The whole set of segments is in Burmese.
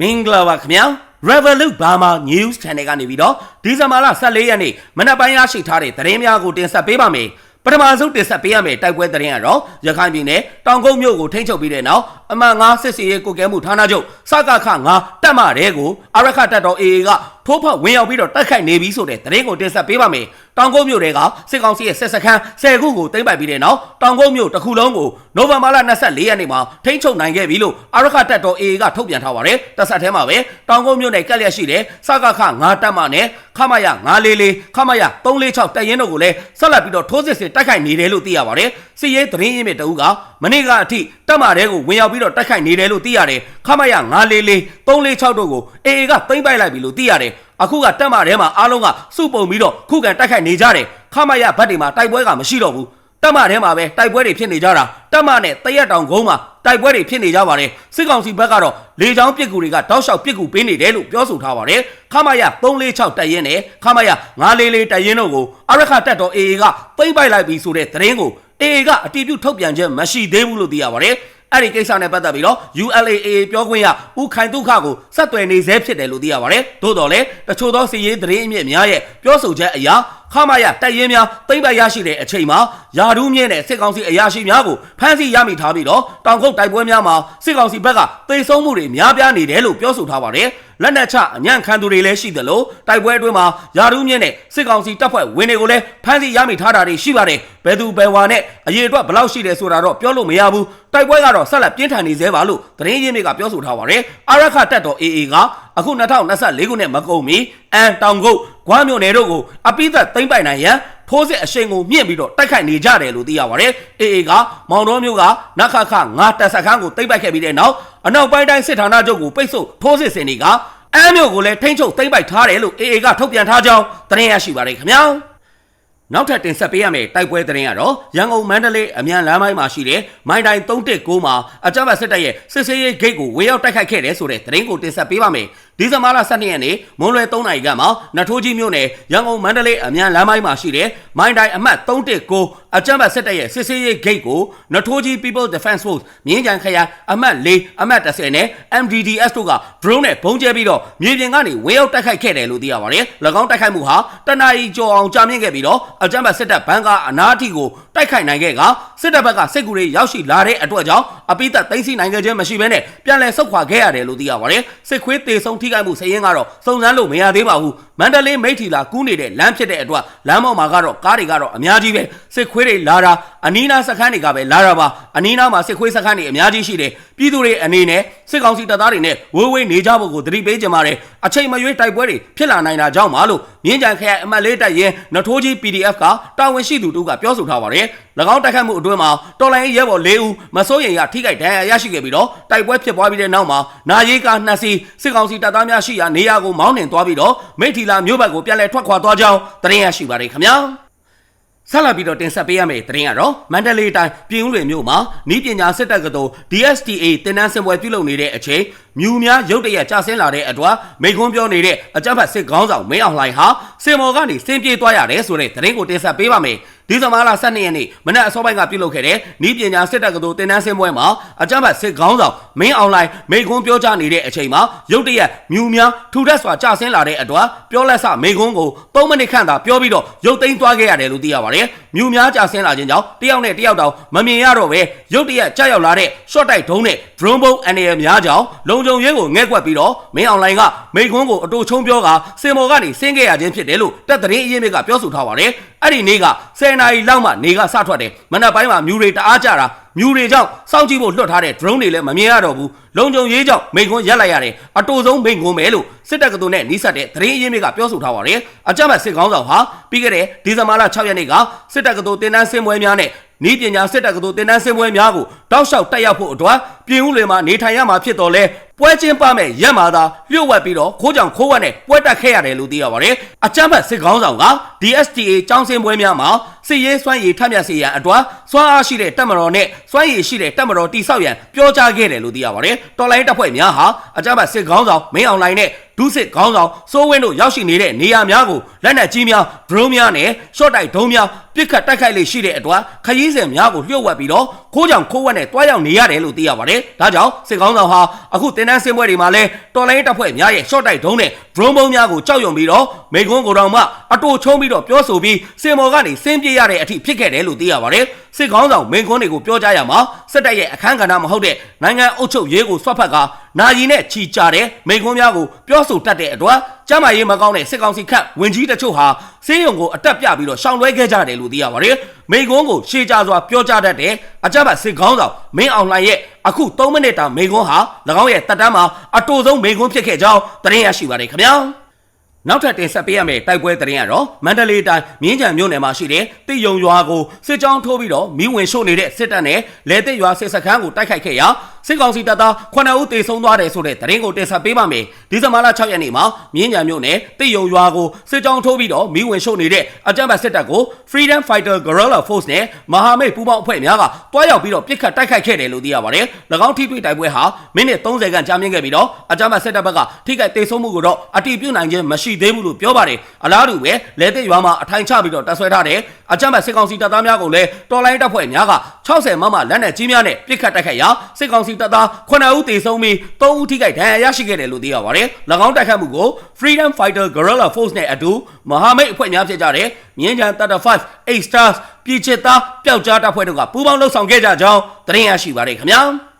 မင်္ဂလာပါခင်ဗျာ Revolut Burma News Channel ကနေပြီးတော့ဒီဇင်ဘာလ14ရက်နေ့မနက်ပိုင်းရရှိထားတဲ့သတင်းများကိုတင်ဆက်ပေးပါမယ်ပထမဆုံးတင်ဆက်ပေးရမယ့်တိုက်ပွဲသတင်းကတော့ရခိုင်ပြည်နယ်တောင်ကုန်းမြို့ကိုထိန်းချုပ်ပြီးတဲ့နောက်အမှန်9စစ်စီရေးကိုကဲမှုဌာနချုပ်စကခ9တပ်မတဲကိုအရခတပ်တော် AA ကထိုးဖောက်ဝင်ရောက်ပြီးတော့တိုက်ခိုက်နေပြီဆိုတဲ့သတင်းကိုတင်ဆက်ပေးပါမယ်တောင်ကုန်းမြို့တွေကစစ်ကောင်စီရဲ့ဆက်စခန်း10ခုကိုသိမ်းပိုက်ပြီးတဲ့နောက်တောင်ကုန်းမြို့တစ်ခုလုံးကိုနိုဝင်ဘာလ24ရက်နေ့မှာထိန်းချုပ်နိုင်ခဲ့ပြီလို့အရခတပ်တော် AA ကထုတ်ပြန်ထားပါတယ်တပ်ဆက်ထဲမှာပဲတောင်ကုန်းမြို့နယ်ကက်လျက်ရှိတဲ့စကခ9တပ်မနဲ့ခမရ944ခမရ346တပ်ရင်းတို့ကိုလည်းဆက်လက်ပြီးတော့ထိုးစစ်ဆင်တိုက်ခိုက်နေတယ်လို့သိရပါတယ်စစ်ရေးသတင်းရင်းမြစ်တအုပ်ကမနေ့ကအထိတပ်မတဲကိုဝင်ရောက်ပြီးတော့တိုက်ခိုက်နေတယ်လို့သိရတယ်ခမရ944 346တို့ကို AA ကသိမ်းပိုက်လိုက်ပြီလို့သိရတယ်အခုကတက်မထဲမှာအားလုံးကစုပုံပြီးတော့ခုခံတိုက်ခိုက်နေကြတယ်ခမရဘတ်တွေမှာတိုက်ပွဲကမရှိတော့ဘူးတက်မထဲမှာပဲတိုက်ပွဲတွေဖြစ်နေကြတာတက်မနဲ့တရက်တောင်ကုန်းမှာတိုက်ပွဲတွေဖြစ်နေကြပါတယ်စစ်ကောင်စီဘက်ကတော့လေချောင်းပစ်ကူတွေကတောက်လျှောက်ပစ်ကူပေးနေတယ်လို့ပြောဆိုထားပါတယ်ခမရ346တပ်ရင်းနဲ့ခမရ944တပ်ရင်းတို့ကိုအရခတပ်တော် AA ကသိမ်းပိုက်လိုက်ပြီဆိုတဲ့သတင်းကို AA ကအတီးပြုတ်ထုတ်ပြန်ချက်မရှိသေးဘူးလို့သိရပါတယ် အဲ့ဒီကိစ္စနဲ့ပတ်သက်ပြီးတော့ ULAA ပြောခွင့်ရဦးခိုင်ဒုက္ခကိုဆက်သွယ်နေဆဲဖြစ်တယ်လို့သိရပါတယ်။သို့တော်လည်းတချို့သောစီရေးသတင်းအမြင့်များရဲ့ပြောဆိုချက်အရခမရတိုက်ရင်များသိမ့်ပိုက်ရရှိတဲ့အချိန်မှာ ယာဒူးမြင့်တဲ့စစ်ကောင်စီအရာရှိများကိုဖမ်းဆီးရမိထားပြီးတော့တောင်ကုတ်တိုက်ပွဲများမှာစစ်ကောင်စီဘက်ကသေဆုံးမှုတွေများပြားနေတယ်လို့ပြောဆိုထားပါတယ်။လက်နက်ချအညံ့ခံသူတွေလည်းရှိသလိုတိုက်ပွဲအတွင်းမှာယာဒူးမြင့်တဲ့စစ်ကောင်စီတပ်ဖွဲ့ဝင်တွေကိုလည်းဖမ်းဆီးရမိထားတာတွေရှိပါတယ်။ဘယ်သူဘယ်ဝါနဲ့အရေးအတွက်ဘယ်လောက်ရှိတယ်ဆိုတာတော့ပြောလို့မရဘူး။တိုက်ပွဲကတော့ဆက်လက်ပြင်းထန်နေသေးပါလို့သတင်းရင်းမြစ်ကပြောဆိုထားပါတယ်။အာရခတက်တော် AA ကအခု2024ခုနှစ်မကုန်မီအန်တောင်ကုတ်ဂွားမြို့နယ်တို့ကိုအပိသက်သိမ့်ပိုင်နိုင်ရန် ထိုးစစ်အရှိန်ကိုမြင့်ပြီးတော့တိုက်ခိုက်နေကြတယ်လို့သိရပါတယ်။ AA ကမောင်တော်မျိုးကနခခငါတက်စခန်းကိုသိမ့်ပိုက်ခဲ့ပြီးတဲ့နောက်အနောက်ပိုင်းတိုင်းစစ်ဌာနချုပ်ကိုပိတ်ဆို့ထိုးစစ်ဆင်နေကအမ်းမြို့ကိုလည်းထိမ့်ချုပ်သိမ့်ပိုက်ထားတယ်လို့ AA ကထုတ်ပြန်ထားကြောင်းသတင်းရရှိပါတယ်ခင်ဗျာ။နောက်ထပ်တင်ဆက်ပေးရမယ့်တိုက်ပွဲသတင်းကတော့ရန်ကုန်မန္တလေးအမြန်လမ်းပိုင်းမှာရှိတဲ့မိုင်းတိုင်း319မှာအကြမ်းဖက်စစ်တပ်ရဲ့စစ်ဆေးရေးဂိတ်ကိုဝင်ရောက်တိုက်ခိုက်ခဲ့တယ်ဆိုတဲ့သတင်းကိုတင်ဆက်ပေးပါမယ်။ ဒီဇင်ဘာလ12ရက်နေ့မွန်းလွယ်3နာရီခန့်မှာနထိုးကြီးမြို့နယ်ရန်ကုန်မန္တလေးအမြန်လမ်းပိုင်းမှာရှိတဲ့မိုင်းတိုင်းအမှတ်319အကြမ်းဖက်စစ်တပ်ရဲ့စစ်ဆေးရေးဂိတ်ကိုနထိုးကြီး People Defense Force မြင်းကြံခရိုင်အမှတ်4အမှတ်10နဲ့ MDDS တို့က drone နဲ့ပုံကျဲပြီးတော့မြေပြင်ကနေဝင်ရောက်တိုက်ခိုက်ခဲ့တယ်လို့သိရပါတယ်။၎င်းတိုက်ခိုက်မှုဟာတနအီကျော်အောင်ကြာမြင့်ခဲ့ပြီးတော့အကြမ်းဖက်စစ်တပ်ဘန်ကအနားအထိကိုတိုက်ခိုက်နိုင်ခဲ့က စစ်တပ်ဘက်ကစစ်ကူတွေရောက်ရှိလာတဲ့အတွက်ကြောင့်အပိသက်သိမ်းဆီးနိုင်ခဲ့ခြင်းမရှိဘဲနဲ့ပြန်လည်ဆုတ်ခွာခဲ့ရတယ်လို့သိရပါတယ်စစ်ခွေးတေဆုံးထိခိုက်မှုစည်ရင်းကတော့စုံစမ်းလို့မရသေးပါဘူးမန္တလေးမိထီလာကူးနေတဲ့လမ်းဖြစ်တဲ့အတွက်လမ်းပေါ်မှာကတော့ကားတွေကတော့အများကြီးပဲစစ်ခွေးတွေလာတာ အနီးနားစခန်းတွေကပဲလာတာပါအနီးနားမှာစစ်ခွေးစခန်းတွေအများကြီးရှိတယ်ပြည်သူတွေအနေနဲ့စစ်ကောင်စီတပ်သားတွေနဲ့ဝေးဝေးနေကြဖို့ကိုသတိပေးကြပါတယ်အချိန်မရွေးတိုက်ပွဲတွေဖြစ်လာနိုင်တာကြောင့်ပါလို့မြင်းကြံခရိုင်အမတ်လေးတပ်ရင်နထိုးကြီး PDF ကတာဝန်ရှိသူတို့ကပြောဆိုထားပါတယ်၎င်းတိုက်ခတ်မှုအတွင်းမှာတော်လိုင်းရဲဘော်၄ဦးမစိုးရိမ်ရထိခိုက်ဒဏ်ရာရရှိခဲ့ပြီးတော့တိုက်ပွဲဖြစ်ပွားပြီးတဲ့နောက်မှာနာရီကာနှစ်စီးစစ်ကောင်စီတပ်သားများရှိရာနေရာကိုမောင်းနှင်သွားပြီးတော့မိထီလာမြို့ဘက်ကိုပြန်လည်ထွက်ခွာသွားကြောင်းသတင်းရရှိပါတယ်ခင်ဗျာ ဆက်လက်ပြီးတော့တင်ဆက်ပေးရမယ့်သတင်းကတော့မန္တလေးတိုင်းပြည်ဦးလွင်မြို့မှာဤပညာစစ်တပ်ကတော် DSTA တင်နန်းစင်ပွဲပြုလုပ်နေတဲ့အချိန်မြူများရုတ်တရက်ကျဆင်းလာတဲ့အတွက်မိခွန်းပြောနေတဲ့အကြမ်းဖက်စစ်ခေါင်းဆောင်မင်းအောင်လှိုင်ဟာစင်မော်ကနေစင်ပြေးသွားရတယ်ဆိုတဲ့သတင်းကိုတင်ဆက်ပေးပါမယ် ဒီဇင်ဘာလ12ရက်နေ့မနက်အစောပိုင်းကပြုလုပ်ခဲ့တဲ့ဤပညာစစ်တပ်ကတော်တင်နန်းစင်ပွဲမှာအကြမ်းဖက်စစ်ခေါင်းဆောင်မင်းအောင်လှိုင်မိခွန်းပြောကြနေတဲ့အချိန်မှာရုတ်တရက်မြူများထူထပ်စွာကျဆင်းလာတဲ့အတွက်ပြောလက်ဆမိခွန်းကို3မိနစ်ခန့်သာပြောပြီးတော့ရုတ်သိမ်းသွားခဲ့ရတယ်လို့သိရပါတယ်မြူများကျဆင်းလာခြင်းကြောင့်တယောက်နဲ့တယောက်တောင်မမြင်ရတော့ပဲရုတ်တရက်ကြောက်ရောက်လာတဲ့ short တိုက်ဒုံးနဲ့ drone bomb အနေနဲ့များကြောင်လုံခြုံရေးကိုငဲ့ကွက်ပြီးတော့မင်းအောင်လှိုင်ကမိခွန်းကိုအတူချုံပြောကစင်မော်ကနေဆင်းခဲ့ရခြင်းဖြစ်တယ်လို့တပ်သတင်းအရင်းမြစ်ကပြောဆိုထားပါတယ် အဲ့ဒီနေ့က10နာရီလောက်မှနေကစထွက်တယ်မနက်ပိုင်းမှာမြူတွေတအားကြတာမြူတွေကြောင့်စောင့်ကြည့်ဖို့လွှတ်ထားတဲ့ drone တွေလည်းမမြင်ရတော့ဘူးလုံခြုံရေးကြောင့်မိခွန်းရက်လိုက်ရတယ်အတူဆုံးမိခွန်းပဲလို့စစ်တပ်ကတူနဲ့နှိစက်တဲ့သတင်းအရင်းမြစ်ကပြောဆိုထားပါတယ်အကြမ်းဖက်စစ်ကောင်းဆောင်ဟာပြီးခဲ့တဲ့ဒီဇင်ဘာလ6ရက်နေ့ကစစ်တပ်ကတူတင်တန်းစင်ပွဲများနဲ့ဤပညာစစ်တပ်ကတူတင်တန်းစင်ပွဲများကိုတောက်လျှောက်တက်ရောက်ဖို့အတွက်ပြင်ဦးလွင်မှာနေထိုင်ရမှာဖြစ်တော်လဲ ပွဲချင်းပမဲ့ရက်မာသာလျှို့ဝှက်ပြီးတော့ခိုးကြောင်ခိုးဝှက်နဲ့ပွဲတက်ခဲ့ရတယ်လို့သိရပါတယ်အကြမ်းဖက်စစ်ကောင်းဆောင်က DSTA ចောင်းစင်ပွဲများမှာစစ်ရေးစွမ်းရည်ထက်မြက်စေရန်အတွက်စွမ်းအားရှိတဲ့တပ်မတော်နဲ့စွမ်းရည်ရှိတဲ့တပ်မတော်တိဆောက်ရန်ပြောကြားခဲ့တယ်လို့သိရပါတယ်တော်လိုင်းတပ်ဖွဲ့များဟာအကြမ်းဖက်စစ်ခေါင်းဆောင်မင်းအောင်လှိုင်နဲ့ဒုစစ်ခေါင်းဆောင်စိုးဝင်းတို့ရောက်ရှိနေတဲ့နေရာများကိုလက်နက်ကြီးများဒရုန်းများနဲ့ရှော့တိုက်ဒုံးများပစ်ခတ်တိုက်ခိုက်လေရှိတဲ့အတွက်ခရီးစဉ်များကိုလျှို့ဝှက်ပြီးတော့ခိုးကြောင်ခိုးဝှက်နဲ့တွားရောက်နေရတယ်လို့သိရပါတယ်။ဒါကြောင့်စစ်ကောင်းဆောင်ဟာအခုတင်တန်းစင်ပွဲတွေမှာလဲတော်လိုင်းတပ်ဖွဲ့များရဲ့ရှော့တိုက်ဒုံးနဲ့ဒရုန်းဘုံများကိုကြောက်ရွံပြီးတော့မိကွန်းကိုယ်တော်မှအတူချုံးပြီးတော့ပြောဆိုပြီးစင်မော်ကနေဆင်းပြေးရတဲ့အထိဖြစ်ခဲ့တယ်လို့သိရပါတယ်။ စစ်ကောင်းဆောင်မိကွန်းတွေကိုပြောကြားရမှာစစ်တပ်ရဲ့အခမ်းကဏ္ဍမဟုတ်တဲ့နိုင်ငံအုပ်ချုပ်ရေးကိုဆွတ်ဖက်ကနာယီနဲ့ချီကြတဲ့မိကွန်းများကိုပြောဆိုတတ်တဲ့အတွက်ကျမ်းမာရေးမကောင်းတဲ့စစ်ကောင်စီခန့်ဝင်ကြီးတချို့ဟာစေးရုံကိုအတက်ပြပြီးတော့ရှောင်လွှဲခဲ့ကြတယ်လို့သိရပါတယ်။မိကွန်းကိုရှေ့ကြစွာပြောကြားတတ်တဲ့အကြမ်းဖက်စစ်ကောင်းဆောင်မင်းအောင်လှိုင်ရဲ့အခု3မိနစ်တာမိကွန်းဟာ၎င်းရဲ့တပ်တန်းမှာအတူဆုံးမိကွန်းဖြစ်ခဲ့ကြောင်းသတင်းရရှိပါတယ်ခင်ဗျာ။ နောက်ထပ်တင်ဆက်ပေးရမယ့်တိုက်ပွဲသတင်းကတော့မန္တလေးတိုင်းမြင်းကြံမြို့နယ်မှာရှိတဲ့တိယုံရွာကိုစစ်ကြောင်းထိုးပြီးတော့မိဝင်ရှို့နေတဲ့စစ်တပ်နဲ့လဲတစ်ရွာစစ်စခန်းကိုတိုက်ခိုက်ခဲ့ရာစစ်ကောင်စီတပ်သား9ဦးသေဆုံးသွားတယ်ဆိုတဲ့သတင်းကိုတင်ဆက်ပေးပါမယ်ဒီဇင်ဘာလ6ရက်နေ့မှာမြင်းကြံမြို့နယ်တိယုံရွာကိုစစ်ကြောင်းထိုးပြီးတော့မိဝင်ရှို့နေတဲ့အကြမ်းဖက်စစ်တပ်ကို Freedom Fighter Guerrilla Force နဲ့မဟာမိတ်ပူးပေါင်းအဖွဲ့များကတွားရောက်ပြီးတော့ပြစ်ခတ်တိုက်ခိုက်ခဲ့တယ်လို့သိရပါတယ်၎င်းထိတွေ့တိုက်ပွဲဟာမိနစ်30ခန့်ကြာမြင့်ခဲ့ပြီးတော့အကြမ်းဖက်စစ်တပ်ဘက်ကထိခိုက်ဒေဆုံးမှုကိုတော့အတိပြုနိုင်ခြင်းမရှိသေးဘူးလို့ပြောပါတယ်အလားတူပဲလဲတဲ့ရွာမှာအထိုင်ချပြီးတော့တပ်ဆွဲထားတဲ့အကြမ်းဖက်စစ်ကောင်စီတပ်သားများကိုလည်းတော်လိုင်းတပ်ဖွဲ့များက60မမလက်နက်ကြီးများနဲ့ပြစ်ခတ်တိုက်ခိုက်ရာစစ်ကောင်စီတပ်သား9ဦးသေဆုံးပြီး3ဦးထိခိုက်ဒဏ်ရာရရှိခဲ့တယ်လို့သိရပါတယ်၎င်းတိုက်ခိုက်မှုကို Freedom Fighter Guerrilla Force နဲ့အတူမဟာမိတ်အဖွဲ့များဖြစ်ကြတဲ့မြင်းချံ35 8 stars ပြည်ချစ်သားပျောက်ကြားတပ်ဖွဲ့တို့ကပူးပေါင်းလှုပ်ဆောင်ခဲ့ကြကြောင်းသတင်းရရှိပါတယ်ခင်ဗျာ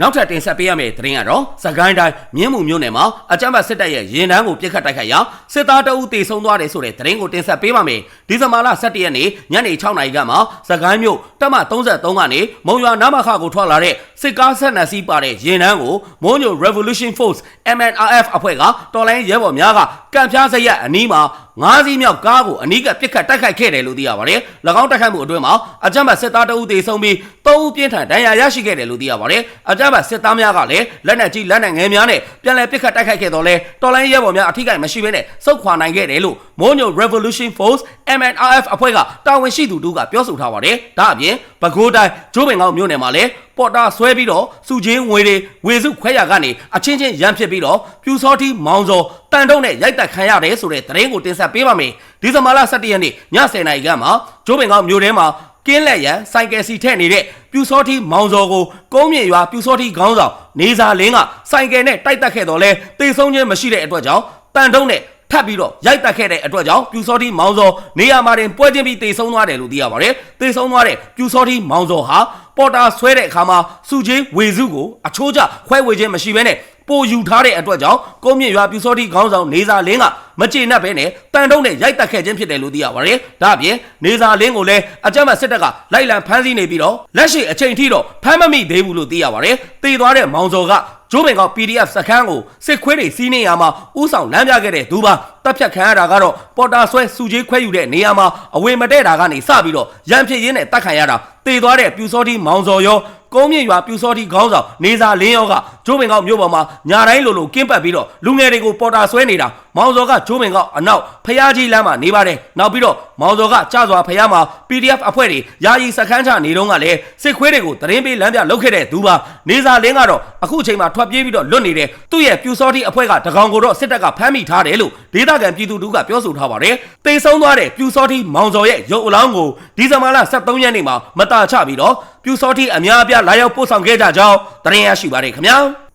နောက်ထပ်တင်ဆက်ပေးရမယ့်သတင်းကတော့စကိုင်းတိုင်းမြင်းမှုမြို့နယ်မှာအကြမ်းဖက်စစ်တပ်ရဲ့ရင်တန်းကိုပြစ်ခတ်တိုက်ခိုက်ရာစစ်သားတအုပ်တေဆုံးသွားတယ်ဆိုတဲ့သတင်းကိုတင်ဆက်ပေးပါမယ်။ဒီဇင်ဘာလ17ရက်နေ့ညနေ6နာရီကမှစကိုင်းမြို့တပ်မ33ကနေမုံရွာနာမခကိုထွက်လာတဲ့စစ်ကားဆက်နက်စီးပါတဲ့ရင်တန်းကိုမွန်ညို Revolution Force MNRF အဖွဲ့ကတော်လိုင်းရဲဘော်များကကံပြားစရက်အနီးမှာ ငါးစီးမြောက်ကားကိုအနီးကပြစ်ခတ်တိုက်ခိုက်ခဲ့တယ်လို့သိရပါတယ်။၎င်းတိုက်ခိုက်မှုအတွင်းမှာအကြမ်းဖက်စစ်သားတအုပ်တေဆုံးပြီး3ဦးပြင်းထန်ဒဏ်ရာရရှိခဲ့တယ်လို့သိရပါတယ်။အကြမ်းဖက်စစ်သားများကလည်းလက်နက်ကြီးလက်နက်ငယ်များနဲ့ပြန်လည်ပစ်ခတ်တိုက်ခိုက်ခဲ့တော့လဲတော်လိုင်းရဲဘော်များအထိကိမရှိဘဲနဲ့စုခွာနိုင်ခဲ့တယ်လို့မွန်ညို Revolution Force MNRF အဖွဲ့ကတာဝန်ရှိသူတို့ကပြောဆိုထားပါတယ်။ဒါအပြင်ပဲခူးတိုင်းဂျိုးပင်ကောက်မြို့နယ်မှာလည်း ပေါ်တာဆွဲပြီးတော့စုချင်းငွေတွေဝေစုခွဲရကနေအချင်းချင်းရန်ဖြစ်ပြီးတော့ပြူစောတိမောင်စောတန်တုံးနဲ့ရိုက်တက်ခံရတယ်ဆိုတဲ့သတင်းကိုတင်ဆက်ပေးပါမယ်။ဒီဇင်ဘာလ17ရက်နေ့ည10:00နာရီကမှဂျိုးပင်ကောက်မြို့ထဲမှာကင်းလက်ရန်စိုက်ကယ်စီထည့်နေတဲ့ပြူစောတိမောင်စောကိုကုန်းမြေရွာပြူစောတိခေါင်းဆောင်နေစာလင်းကစိုက်ကယ်နဲ့တိုက်တက်ခဲ့တော့လဲတေဆုံးခြင်းမရှိတဲ့အတွက်ကြောင့်တန်တုံးနဲ့ထပ်ပြီးတော့ရိုက်တက်ခဲ့တဲ့အတွက်ကြောင့်ပြူစောတိမောင်စောနေရာမှာတင်ပွဲချင်းပြီးတေဆုံးသွားတယ်လို့သိရပါတယ်။တေဆုံးသွားတဲ့ပြူစောတိမောင်စောဟာ ပေါ်တာဆွဲတဲ့အခါမှာစုချင်းဝေစုကိုအချိုးကျခွဲဝေခြင်းမရှိဘဲနဲ့ပိုယူထားတဲ့အတွက်ကြောင့်ကုန်းမြင့်ရွာပြူစောတိခေါင်းဆောင်နေစာလင်းက မကျေနပ်ဘဲနဲ့တန်တုံးနဲ့ရိုက်တက်ခဲ့ခြင်းဖြစ်တယ်လို့သိရပါတယ်။ဒါ့အပြင်နေစာလင်းကိုလည်းအကြမ်းဖက်စစ်တပ်ကလိုက်လံဖမ်းဆီးနေပြီးတော့လက်ရှိအချိန်ထိတော့ဖမ်းမမိသေးဘူးလို့သိရပါတယ်။တည်သွားတဲ့မောင်စောကကျိုးပင်က PDF စခန်းကိုစစ်ခွေးတွေစီးနေရမှာဥဆောင်လမ်းပြခဲ့တဲ့သူပါတပ်ဖြတ်ခံရတာကတော့ပေါ်တာဆွဲစုကြီးခွဲယူတဲ့နေရာမှာအဝေမတဲ့တာကနေစပြီးတော့ရန်ဖြစ်ရင်းနဲ့တတ်ခံရတာတည်သွားတဲ့ပြူစောတိမောင်စော်ရောကုန်းမြင့်ရွာပြူစောတိခေါင်းဆောင်နေစာလင်းရောကကျိုးပင်ကမြို့ပေါ်မှာညာတိုင်းလိုလိုကင်းပတ်ပြီးတော့လူငယ်တွေကိုပေါ်တာဆွဲနေတာမောင်စော်ကကျိုးပင်ကအနောက်ဖျားကြီးလမ်းမှာနေပါတယ်နောက်ပြီးတော့မောင်စော်ကကြစွာဖျားမှာ PDF အဖွဲ့တွေယာယီစခန်းချနေတော့ကလည်းစစ်ခွေးတွေကိုသတင်းပေးလမ်းပြလုပ်ခဲ့တဲ့သူပါနေစာလင်းကတော့အခုအချိန်မှာထွက်ပြေးပြီးတော့လွတ်နေတဲ့သူ့ရဲ့ပြူစောတိအဖွဲ့ကတကောင်ကိုတော့စစ်တပ်ကဖမ်းမိထားတယ်လို့ဒေသခံပြည်သူတို့ကပြောဆိုထားပါတယ်တေဆုံးသွားတဲ့ပြူစောတိမောင်စော်ရဲ့ရုပ်အလောင်းကိုဒီဇင်ဘာလ23ရက်နေ့မှာမတာချပြီးတော့ပြူစောတိအများအပြားလာရောက်ပို့ဆောင်ခဲ့ကြကြောင်းသတင်းရရှိပါတယ်ခင်ဗျာ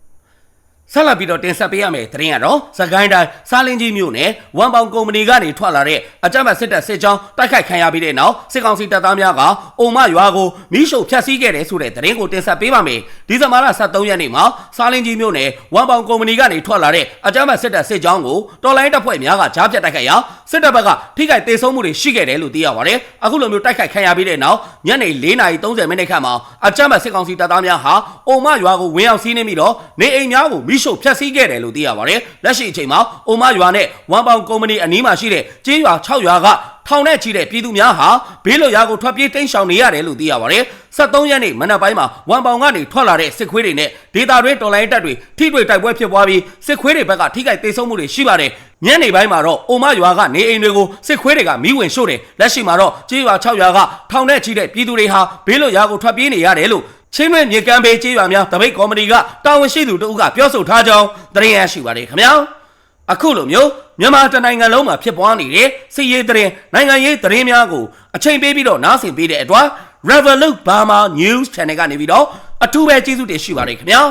ဆက်လက်ပြီးတော့တင်ဆက်ပေးရမယ်သတင်းကတော့စကိုင်းတိုင်းစားလင်းကြီးမြို့နယ်ဝမ်ပေါင်ကုမ္ပဏီကနေထွက်လာတဲ့အကြမ်းဖက်စစ်တပ်စစ်ကြောင်းတိုက်ခိုက်ခံရပြီးတဲ့နောက်စစ်ကောင်စီတပ်သားများကအုံမရွာကိုမိရှုဖျက်ဆီးခဲ့တယ်ဆိုတဲ့သတင်းကိုတင်ဆက်ပေးပါမယ်ဒီဇင်ဘာလ23ရက်နေ့မှာစားလင်းကြီးမြို့နယ်ဝမ်ပေါင်ကုမ္ပဏီကနေထွက်လာတဲ့အကြမ်းဖက်စစ်တပ်စစ်ကြောင်းကိုတော်လိုင်းတပ်ဖွဲ့များကကြားဖြတ်တိုက်ခိုက်ရာစစ်တပ်ဘက်ကထိခိုက်ဒေဆုံးမှုတွေရှိခဲ့တယ်လို့သိရပါတယ်အခုလိုမျိုးတိုက်ခိုက်ခံရပြီးတဲ့နောက်ညနေ4:30မိနစ်ခန့်မှာအကြမ်းဖက်စစ်ကောင်စီတပ်သားများဟာအုံမရွာကိုဝင်ရောက်စီးနှင်းပြီးတော့နေအိမ်များကိုမိမိရှုဖျက်ဆီးခဲ့တယ်လို့သိရပါတယ်လက်ရှိအချိန်မှာအိုမရွာနဲ့ဝမ်ပေါင်ကုမ္ပဏီအနီးမှာရှိတဲ့ကျေးရွာ6ရွာကထောင်နဲ့ချီတဲ့ပြည်သူများဟာဘေးလွတ်ရာကိုထွက်ပြေးတိမ်းရှောင်နေရတယ်လို့သိရပါတယ်73ရက်နေ့မနက်ပိုင်းမှာဝမ်ပေါင်ကနေထွက်လာတဲ့စစ်ခွေးတွေနဲ့ဒေတာတွင်းတော်လိုင်းတပ်တွေထိတွေ့တိုက်ပွဲဖြစ်ပွားပြီးစစ်ခွေးတွေဘက်ကထိခိုက်ဒေဆုံးမှုတွေရှိပါတယ်ညနေပိုင်းမှာတော့အိုမရွာကနေအိမ်တွေကိုစစ်ခွေးတွေကမီးဝင်ရှို့တယ်လက်ရှိမှာတော့ကျေးရွာ6ရွာကထောင်နဲ့ချီတဲ့ပြည်သူတွေဟာဘေးလွတ်ရာကိုထွက်ပြေးနေရတယ်လို့ ချင်းတွင်းမြေကမ်းဘေးကျေးရွာများတပိတ်ကော်မတီကတာဝန်ရှိသူတို့ကပြောဆိုထားကြောင်းသတင်းရရှိပါတယ်ခင်ဗျာအခုလိုမျိုးမြန်မာတနိုင်ငံလုံးမှာဖြစ်ပွားနေတဲ့စစ်ရေးသတင်းနိုင်ငံရေးသတင်းများကိုအချိန်ပေးပြီးတော့နားဆင်ပေးတဲ့အတွက် Revolut Burma News Channel ကနေပြီးတော့အထူးပဲကျေးဇူးတင်ရှိပါတယ်ခင်ဗျာ